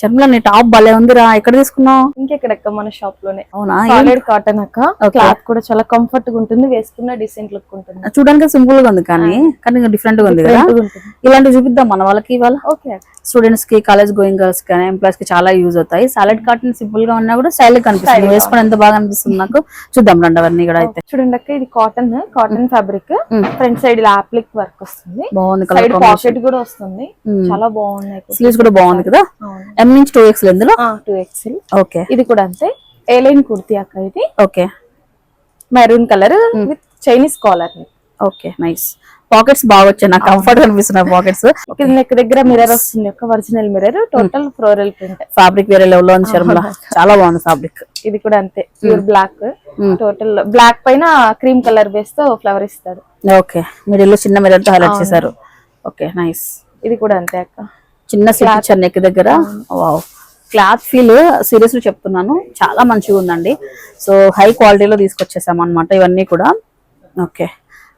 శర్మల నీ టాప్ భలే ఉందిరా. ఎక్కడ తీసుకున్నావు? ఇంకెక్కడక్క మన షాప్లోనే. అవునా? సాలిడ్ కాటన్ అక్క. క్లాత్ కూడా చాలా కంఫర్ట్గా ఉంటుంది. వేసుకున్న డీసెంట్ లుక్ ఉంటుంది. చూడడానికి సింపుల్గా ఉంది కానీ కానీ డిఫరెంట్గా ఉంది కదా. ఇలాంటివి చూపిద్దాం మన వాళ్ళకి ఇవాళ. ఓకే స్టూడెంట్స్కి కాలేజ్ గోయింగ్ గర్ల్స్ కానీ ఎంప్లాయీస్కి చాలా యూజ్ అవుతాయి. సాలెడ్ కాటన్ సింపుల్గా ఉన్నా కూడా స్టైల్ కనిపిస్తుంది వేసుకొని ఎంత బాగా అనిపిస్తుంది నాకు? చూద్దాం రండి అవన్నీ కూడా అయితే. చూడండి అక్క ఇది cotton cotton fabric. Front side ఇలా అప్లిక్ వర్క్ వస్తుంది. బాగుంది కలర్ పాకెట్ కూడా వస్తుంది. చాలా బాగున్నాయి. స్లీవ్స్ కూడా బాగుంది కదా? ఎం నుంచి టూ ఎక్స్ ఇందులో టూ ఎక్స్ఎల్ ఓకే ఇది కూడా అంతే. ఏ లైన్ కుర్తి అక్క ఇది. Okay maroon colour with Chinese collar okay nice pockets బాగా వచ్చాయి నాకు కంఫర్ట్ అనిపిస్తున్నాయి పాకెట్స్ నెక్ దగ్గర మిర్రర్ వస్తుంది ఒక original mirror total floral print fabric వేరే లెవెల్లో ఉంది శర్మల చాలా బాగుంది ఫ్యాబ్రిక్ ఇది కూడా అంతే ప్యూర్ బ్లాక్ టోటల్ బ్లాక్ పైన క్రీమ్ కలర్ బేస్తో ఫ్లవర్ ఇస్తాడు ఓకే మీరు చిన్న మిర్రర్తో హైలైట్ చేశారు. ఓకే నైస్ ఇది కూడా అంతే అక్క. చిన్న సిట్ ఇచ్చారు నెక్ దగ్గర. క్లాత్ ఫీల్ సీరియస్ చెప్తున్నాను. చాలా మంచిగా ఉందండి. సో హై క్వాలిటీలో తీసుకొచ్చేసాం అనమాట ఇవన్నీ కూడా. ఓకే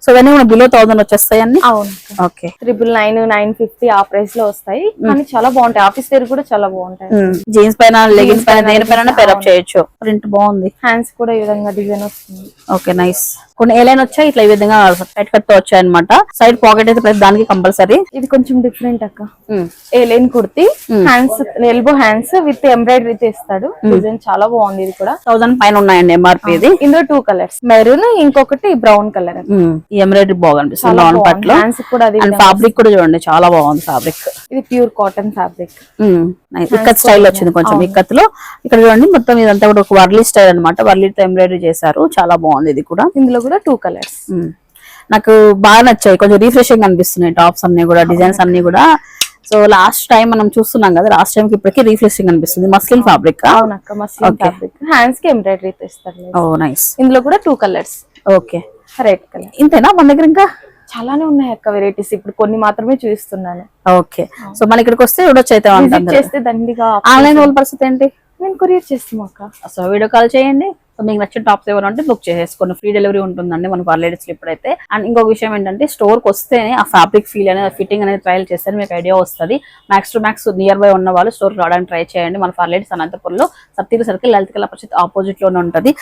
సో ఇవన్నీ కూడా బిలో థౌసండ్ వచ్చేస్తాయి అన్ని? అవును okay triple nine nine fifty ఆ ప్రైస్లో వస్తాయి. కానీ చాలా బాగుంటాయి. ఆఫీస్ వేర్ కూడా చాలా బాగుంటాయి. జీన్స్ పైన లెగిన్స్ పైన దేనిపైన పేరప్ చేయొచ్చు. ప్రింట్ బాగుంది. హ్యాండ్స్ కూడా ఈ విధంగా డిజైన్ వస్తుంది. ఓకే నైస్ కొన్ని ఏ లైన్ వచ్చాయి ఇట్లా ఈ విధంగా టైట్ కట్తో వచ్చాయి అనమాట సైడ్ పాకెట్ అయితే ప్రతి దానికి కంపల్సరీ ఇది కొంచెం డిఫరెంట్ అక్క. A line kurti hands elbow hands with embroidery ఇస్తాడు డిజైన్ చాలా బాగుంది ఇది కూడా. థౌసండ్ పైన ఉన్నాయండి ఎంఆర్పి ఇది. ఇందులో టూ కలర్స్ మెరూన్ ఇంకొకటి బ్రౌన్ కలర్ ఉమ్, ఈ ఎంబ్రాయిడరీ బాగా అనిపిస్తుంది లాన్ పట్లో హ్యాండ్స్ కూడా అది అండ్ ఫ్యాబ్రిక్ కూడా చూడండి చాలా బాగుంది ఫ్యాబ్రిక్ ఇది pure cotton fabric ikat style వచ్చింది కొంచెం ఇక్కత్లో ఇక్కడ చూడండి మొత్తం ఇదంతా కూడా ఒక వర్లీ స్టైల్ అనమాట వర్లీతో ఎంబ్రాయిడరీ చేశారు. చాలా బాగుంది ఇది కూడా. ఇందులో కూడా టూ కలర్స్. నాకు బాగా నచ్చాయి. కొంచెం రిఫ్రెషింగ్ అనిపిస్తున్నాయి టాప్స్ అన్ని కూడా డిజైన్స్ అన్ని కూడా. సో లాస్ట్ టైం మనం చూస్తున్నాం కదా లాస్ట్ టైం కి ఇప్పటికీ రిఫ్రెషింగ్ అనిపిస్తుంది. మస్లిన్ ఫ్యాబ్రిక్ అవునక్క మస్లిన్ ఫ్యాబ్రిక్ హ్యాండ్స్కి ఎంబ్రాయిడరీ ఇస్తాడు ఓ నైస్ ఇందులో కూడా two colours okay red colour ఇంతేనా మన దగ్గర ఇంకా? చాలానే ఉన్నాయి అక్క వెరైటీస్ ఇప్పుడు కొన్ని మాత్రమే చూపిస్తున్నాను ఓకే సో మన ఇక్కడికి వస్తే చూడొచ్చు అయితే విజిట్ చేస్తే దండిగా ఆన్లైన్ వాళ్ళ పరిస్థితి ఏంటి? మేము కొరియర్ చేస్తాం అక్క. సో వీడియో కాల్ చేయండి. సో మీకు నచ్చిన టాప్స్ ఎవరు అంటే బుక్ చేసేసుకోండి. ఫ్రీ డెలివరీ ఉంటుందండి మన పర్లేడీస్ ఇప్పుడైతే. అండ్ ఇంకొక విషయం ఏంటంటే స్టోర్కి వస్తేనే ఆ ఫ్యాబ్రిక్ ఫీల్ అనేది ఫిట్టింగ్ అనేది ట్రయల్ చేస్తే మీకు ఐడియా వస్తుంది. Max to max near by ఉన్న వాళ్ళు స్టోర్ రావడానికి ట్రై చేయండి. మన పర్లేడీస్ అనంతపురంలో సత్తిరి సర్కిల్ లలిత కళా పరిషత్ ఆపోజిట్లోనే ఉంటుంది.